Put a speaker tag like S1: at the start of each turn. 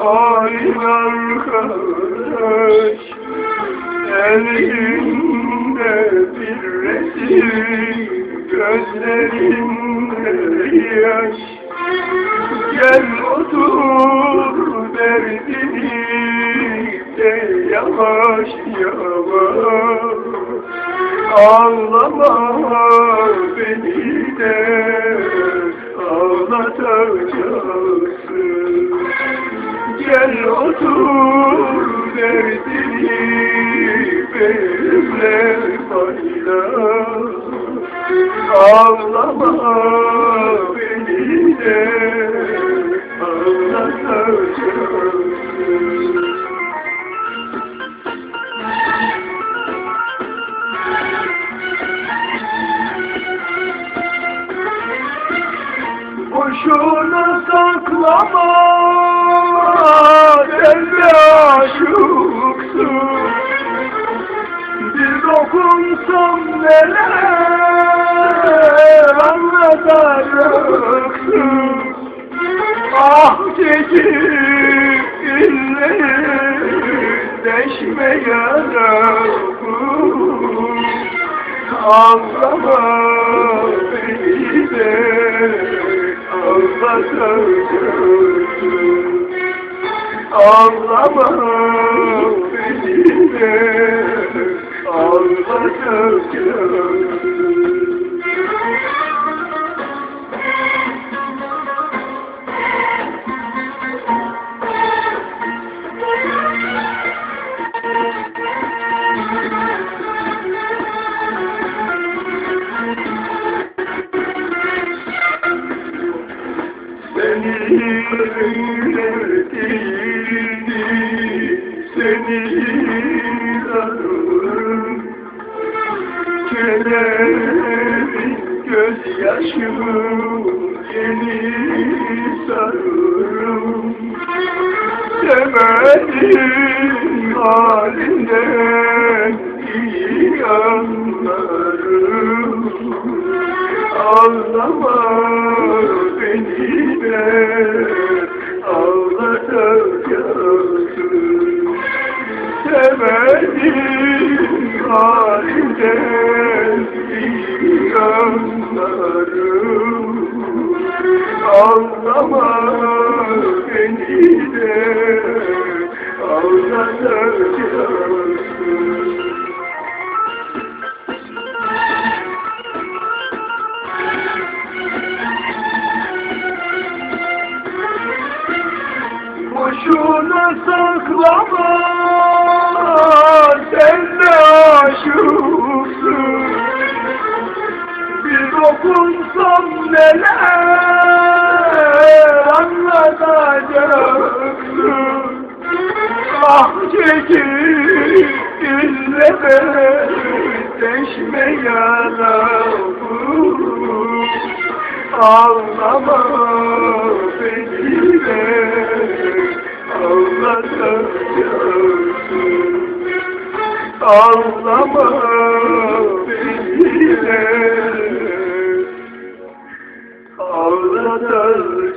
S1: halin arkadaş Elinde bir resim Gözlerinde yaş. Gel otur derdini de yavaş yavaş. Ağlama beni de ağlatacaksın Gel otur derdini benimle paylaş Ağlama beni de ağlatacaksın Boşuna saklama sen de aşıksın. Bir dokunsam neler anlatacaksın? Ah çekimle deşme yarabım Ağlama beni de ağlatacaksın Ağlama beni de ağlatacaksın Seni öğrettiğini seni ararım Kederin gözyaşımı yeni sararım Semenin halinden iyi anlarım. Ağlama beni de ağlatacaksın Semenin halinden iyi anlarım Ağlama beni de ağlatacaksın Boşuna saklama sen de aşıksın. Bir dokunsam neler anlatacaksın? Ah çekil illere deşme yarabım Ağlama beni de ağlatacaksın Ağlama beni de ağlatacaksın